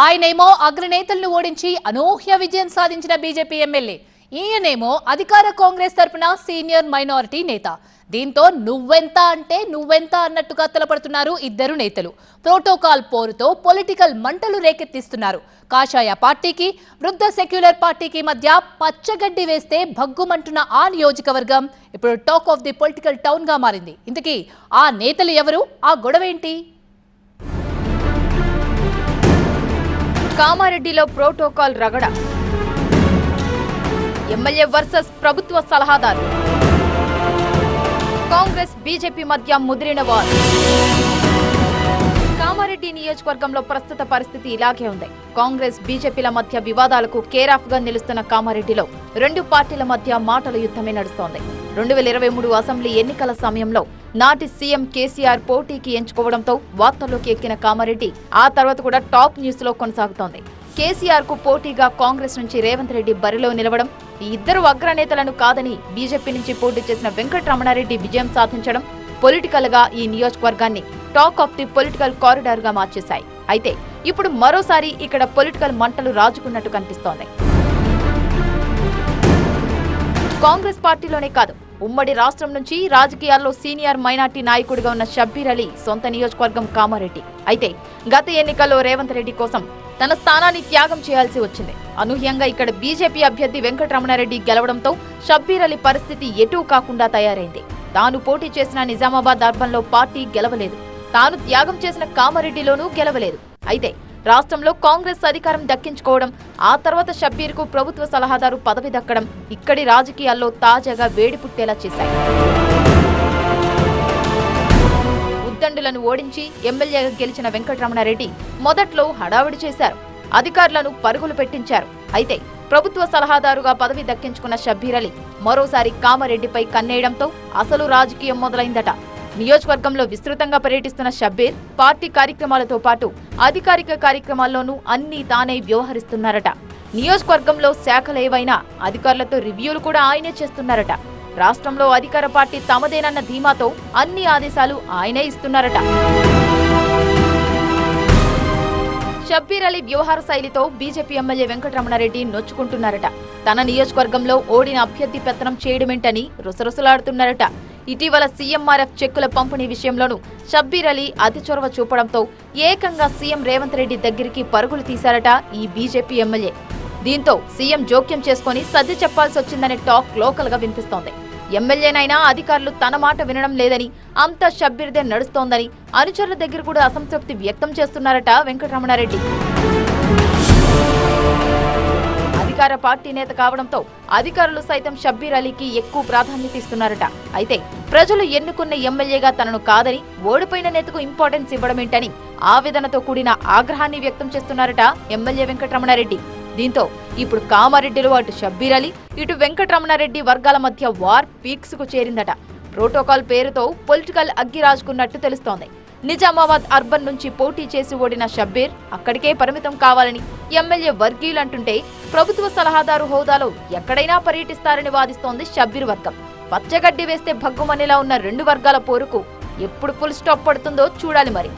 ఆయనేమో అగ్రనేతలను ఓడించి అనూహ్య విజయం సాధించిన బీజేపీ ఎమ్మెల్యే. ఈయనేమో అధికార కాంగ్రెస్ తరపున సీనియర్ మైనారిటీ నేత. దీంతో నువ్వెంత అంటే నువ్వెంత అన్నట్టుగా తలపడుతున్నారు ఇద్దరు నేతలు. ప్రోటోకాల్ పోరుతో పొలిటికల్ మంటలు రేకెత్తిస్తున్నారు. కాషాయ పార్టీకి వృద్ధ సెక్యులర్ పార్టీకి మధ్య పచ్చగడ్డి వేస్తే భగ్గుమంటున్న ఆ నియోజకవర్గం ఇప్పుడు టాక్ ఆఫ్ ది పొలిటికల్ టౌన్గా మారింది. ఇంతకీ ఆ నేతలు ఎవరు? ఆ గొడవేంటి? కామారెడ్డిలో ప్రోటోకాల్ రగడ. ఎమ్మెల్యే వర్సెస్ ప్రభుత్వ సలహాదారు. కాంగ్రెస్ బీజేపీ మధ్య ముదిరిన వారు. కామారెడ్డి నియోజకవర్గంలో ప్రస్తుత పరిస్థితి ఇలాగే ఉంది. కాంగ్రెస్ బీజేపీల మధ్య వివాదాలకు కేరాఫ్గా నిలుస్తున్న కామారెడ్డిలో రెండు పార్టీల మధ్య మాటల యుద్ధమే నడుస్తోంది. రెండు వేల ఇరవై మూడు అసెంబ్లీ ఎన్నికల సమయంలో నాటి సీఎం కేసీఆర్ పోటీకి ఎంచుకోవడంతో వార్తల్లోకి ఎక్కిన కామారెడ్డి ఆ తర్వాత కూడా టాప్ న్యూస్లో కొనసాగుతోంది. కేసీఆర్కు పోటీగా కాంగ్రెస్ నుంచి రేవంత్ రెడ్డి బరిలో నిలవడం ఈ ఇద్దరు అగ్రనేతలను కాదని బీజేపీ నుంచి పోటీ చేసిన వెంకటరమణారెడ్డి విజయం సాధించడం పొలిటికల్గా ఈ నియోజకవర్గాన్ని టాక్ ఆఫ్ ది పొలిటికల్ కారిడార్గా మార్చేశాయి. అయితే ఇప్పుడు మరోసారి ఇక్కడ పొలిటికల్ మంటలు రాజుకున్నట్టు కనిపిస్తోంది. కాంగ్రెస్ పార్టీలోనే కాదు ఉమ్మడి రాష్ట్రం నుంచి రాజకీయాల్లో సీనియర్ మైనార్టీ నాయకుడిగా ఉన్న షబ్బీర్ అలీ సొంత నియోజకవర్గం కామారెడ్డి. అయితే గత ఎన్నికల్లో రేవంత్ రెడ్డి కోసం తన స్థానాన్ని త్యాగం చేయాల్సి వచ్చింది. అనూహ్యంగా ఇక్కడ బీజేపీ అభ్యర్థి వెంకటరమణారెడ్డి గెలవడంతో షబ్బీర్ అలీ పరిస్థితి ఎటూ కాకుండా తయారైంది. తాను పోటీ చేసిన నిజామాబాద్ అర్బన్లో పార్టీ గెలవలేదు. తాను త్యాగం చేసిన కామారెడ్డిలోనూ గెలవలేదు. అయితే రాష్ట్రంలో కాంగ్రెస్ అధికారం దక్కించుకోవడం ఆ తర్వాత షబ్బీర్కు ప్రభుత్వ సలహాదారు పదవి దక్కడం ఇక్కడి రాజకీయాల్లో తాజాగా వేడి పుట్టేలా చేశాయి. ఉద్దండులను ఓడించి ఎమ్మెల్యేగా గెలిచిన వెంకటరమణారెడ్డి మొదట్లో హడావిడి చేశారు. అధికారులను పరుగులు పెట్టించారు. అయితే ప్రభుత్వ సలహాదారుగా పదవి దక్కించుకున్న షబ్బీర్ అలీ మరోసారి కామారెడ్డిపై కన్నేయడంతో అసలు రాజకీయం మొదలైందట. నియోజకవర్గంలో విస్తృతంగా పర్యటిస్తున్న షబ్బీర్ పార్టీ కార్యక్రమాలతో పాటు అధికారిక కార్యక్రమాల్లోనూ అన్నీ తానే వ్యవహరిస్తున్నారట. నియోజకవర్గంలో శాఖలేవైనా అధికారులతో రివ్యూలు కూడా ఆయనే చేస్తున్నారట. రాష్ట్రంలో అధికార పార్టీ తమదేనన్న ధీమాతో అన్ని ఆదేశాలు ఆయనే ఇస్తున్నారట. షబ్బీర్ అలీ వ్యవహార శైలితో బీజేపీ ఎమ్మెల్యే వెంకటరమణారెడ్డి నొచ్చుకుంటున్నారట. తన నియోజకవర్గంలో ఓడిన అభ్యర్థి పెత్తనం చేయడమేంటని రుసరుసలాడుతున్నారట. ఇటీవల సీఎంఆర్ఎఫ్ చెక్కుల పంపిణీ విషయంలోనూ షబ్బీర్ అలీ అతి చొరవ చూపడంతో ఏకంగా సీఎం రేవంత్ రెడ్డి దగ్గరికి పరుగులు తీశారట ఈ బీజేపీ ఎమ్మెల్యే. దీంతో సీఎం జోక్యం చేసుకుని సర్ది చెప్పాల్సి వచ్చిందనే టాక్ లోకల్గా వినిపిస్తోంది. ఎమ్మెల్యేనైనా అధికారులు తన మాట వినడం లేదని అంతా షబ్బీర్దే నడుస్తోందని అనుచరుల దగ్గర కూడా అసంతృప్తి వ్యక్తం చేస్తున్నారట వెంకటరమణారెడ్డి. అధికార పార్టీ నేత కావడంతో అధికారులు సైతం షబ్బీర్ అలీకి ఎక్కువ ప్రాధాన్యత ఇస్తున్నారట. అయితే ప్రజలు ఎన్నుకున్న ఎమ్మెల్యేగా తనను కాదని ఓడిపోయిన నేతకు ఇంపార్టెన్స్ ఇవ్వడమేంటని ఆవేదనతో కూడిన ఆగ్రహాన్ని వ్యక్తం చేస్తున్నారట ఎమ్మెల్యే వెంకటరమణారెడ్డి. దీంతో ఇప్పుడు కామారెడ్డిలో అటు షబ్బీర్ అలీ ఇటు వెంకటరమణారెడ్డి వర్గాల మధ్య వార్ పీక్స్కు చేరిందట. ప్రోటోకాల్ పేరుతో పొలిటికల్ అగ్గిరాజుకున్నట్టు తెలుస్తోంది. నిజామాబాద్ అర్బన్ నుంచి పోటీ చేసి ఓడిన షబ్బీర్ అక్కడికే పరిమితం కావాలని ఎమ్మెల్యే వర్గీయులు అంటుంటే ప్రభుత్వ సలహాదారు హోదాలో ఎక్కడైనా పర్యటిస్తారని వాదిస్తోంది షబ్బీర్ వర్గం. పచ్చగడ్డి వేస్తే భగ్గుమనేలా ఉన్న రెండు వర్గాల పోరుకు ఎప్పుడు ఫుల్ స్టాప్ పడుతుందో చూడాలి మరి.